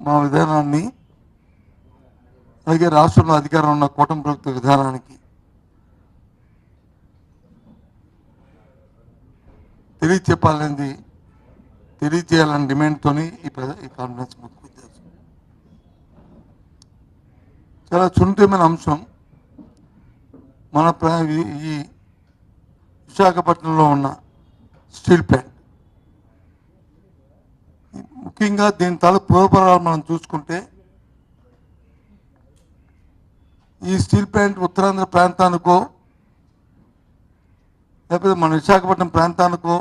మా విధానాన్ని అలాగే రాష్ట్రంలో అధికారం ఉన్న కూటమి ప్రభుత్వ విధానానికి తెలియచెప్పాలనేది తెలియచేయాలని డిమాండ్తోని ఈ ఈ కాన్ఫరెన్స్ ముఖ్య ఉద్దేశం చాలా సున్నితమైన అంశం. మన ప్ర- ఈ- ఈ విశాఖపట్నంలో ఉన్న స్టీల్ ప్లాంట్. ముఖ్యంగా దీని తల పూర్వపరాలు మనం చూసుకుంటే ఈ స్టీల్ ప్లాంట్ ఉత్తరాంధ్ర ప్రాంతానికో లేకపోతే మన విశాఖపట్నం ప్రాంతానికో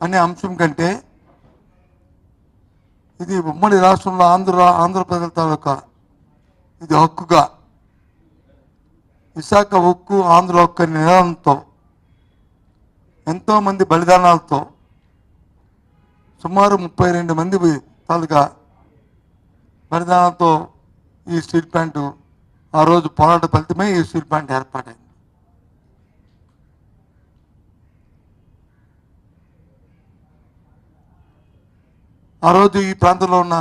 అనే అంశం కంటే ఇది ఉమ్మడి రాష్ట్రంలో ఆంధ్ర ఆంధ్ర ప్రజల తాలూకా ఇది హక్కుగా విశాఖ హక్కు ఆంధ్ర హక్కు అనే నినాదంతో ఎంతోమంది బలిదానాలతో సుమారు ముప్పై రెండు మంది తాలూకా పరిధానంతో ఈ స్టీల్ ప్లాంట్ ఆ రోజు పోరాట ఫలితమే ఈ స్టీల్ ప్లాంట్ ఏర్పాటైంది. ఆ రోజు ఈ ప్రాంతంలో ఉన్న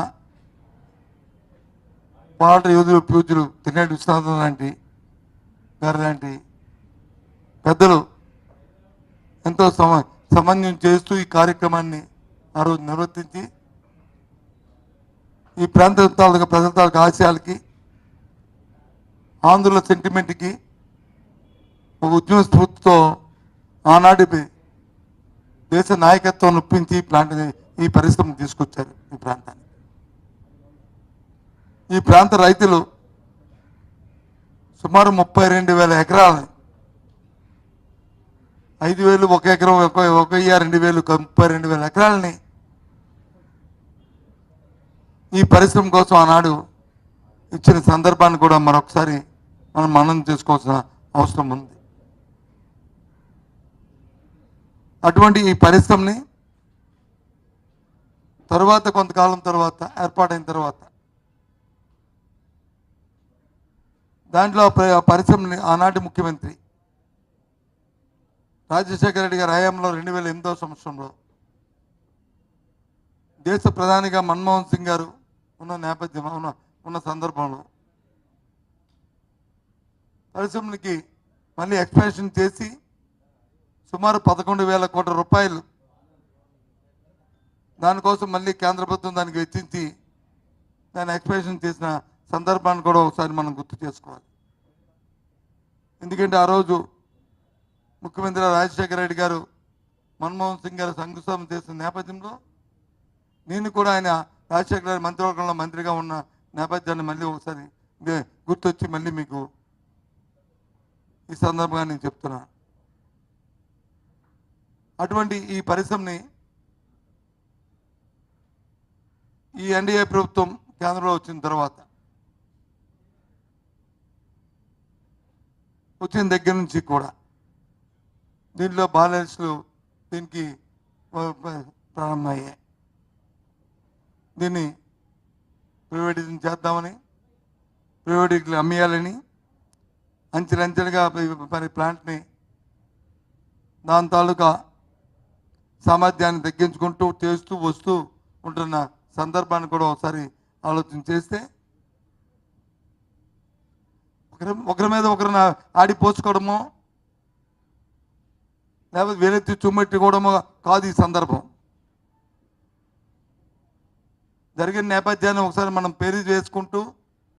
పోరాట యోధులు పూజలు తినేటి విశ్వనాథం లాంటి గారు లాంటి పెద్దలు ఎంతో సమ సమన్వయం చేస్తూ ఈ కార్యక్రమాన్ని ఆ రోజు నిర్వర్తించి ఈ ప్రాంత తాలూకా ప్రజల తాలూకా ఆశయాలకి ఆంధ్రుల సెంటిమెంట్కి ఒక ఉద్యమ స్ఫూర్తితో ఆనాటి దేశ నాయకత్వం ఒప్పించి ప్లాంట్ ఈ పరిశ్రమను తీసుకొచ్చారు ఈ ప్రాంతాన్ని ఈ ప్రాంత రైతులు సుమారు ముప్పై రెండు వేల ఎకరాలని ఐదు వేలు ఒక ఎకరం ఒక ఒక రెండు వేలు ముప్పై రెండు వేల ఎకరాలని. ఈ పరిశ్రమ కోసం ఆనాడు ఇచ్చిన సందర్భాన్ని కూడా మరొకసారి మనం మనం చేసుకోవాల్సిన అవసరం ఉంది. అటువంటి ఈ పరిశ్రమని తర్వాత కొంతకాలం తర్వాత ఏర్పాటైన తర్వాత దాంట్లో ఆ పరిశ్రమని ఆనాటి ముఖ్యమంత్రి రాజశేఖర రెడ్డి గారి హయాంలో రెండు వేల ఎనిమిదవ సంవత్సరంలో దేశ ప్రధానిగా మన్మోహన్ సింగ్ గారు ఉన్న నేపథ్యం ఉన్న ఉన్న సందర్భంలో పరిశ్రమలకి మళ్ళీ ఎక్స్పాన్షన్ చేసి సుమారు పదకొండు వేల కోట్ల రూపాయలు దానికోసం మళ్ళీ కేంద్ర ప్రభుత్వం దానికి వెచ్చించి దాన్ని ఎక్స్పాన్షన్ చేసిన సందర్భాన్ని కూడా ఒకసారి మనం గుర్తు చేసుకోవాలి. ఎందుకంటే ఆ రోజు ముఖ్యమంత్రి రాజశేఖర రెడ్డి గారు మన్మోహన్ సింగ్ గారు శంకుస్థాపన చేసిన నేపథ్యంలో నేను కూడా ఆయన రాజశేఖర గారి మంత్రివర్గంలో మంత్రిగా ఉన్న నేపథ్యాన్ని మళ్ళీ ఒకసారి గుర్తొచ్చి మళ్ళీ మీకు ఈ సందర్భంగా నేను చెప్తున్నా. అటువంటి ఈ పరిశ్రమని ఈ ఎన్డీఏ ప్రభుత్వం కేంద్రంలో వచ్చిన తర్వాత వచ్చిన దగ్గర నుంచి కూడా దీంట్లో బ్యాలెన్స్లు దీనికి ప్రారంభమయ్యాయి. దీన్ని ప్రైవేటైజేషన్ చేద్దామని ప్రైవేట్కి అమ్మేయాలని అంచెలంచెలుగా మరి ప్లాంట్ని దాని తాలూకా సామర్థ్యాన్ని తగ్గించుకుంటూ చేస్తూ వస్తూ ఉంటున్న సందర్భాన్ని కూడా ఒకసారి ఆలోచన చేస్తే ఒకరి ఒకరి మీద ఒకరిని ఆడిపోసుకోవడము లేకపోతే వేలెత్తి కూడా కాదు ఈ సందర్భం. జరిగిన నేపథ్యాన్ని ఒకసారి మనం పేరు చేసుకుంటూ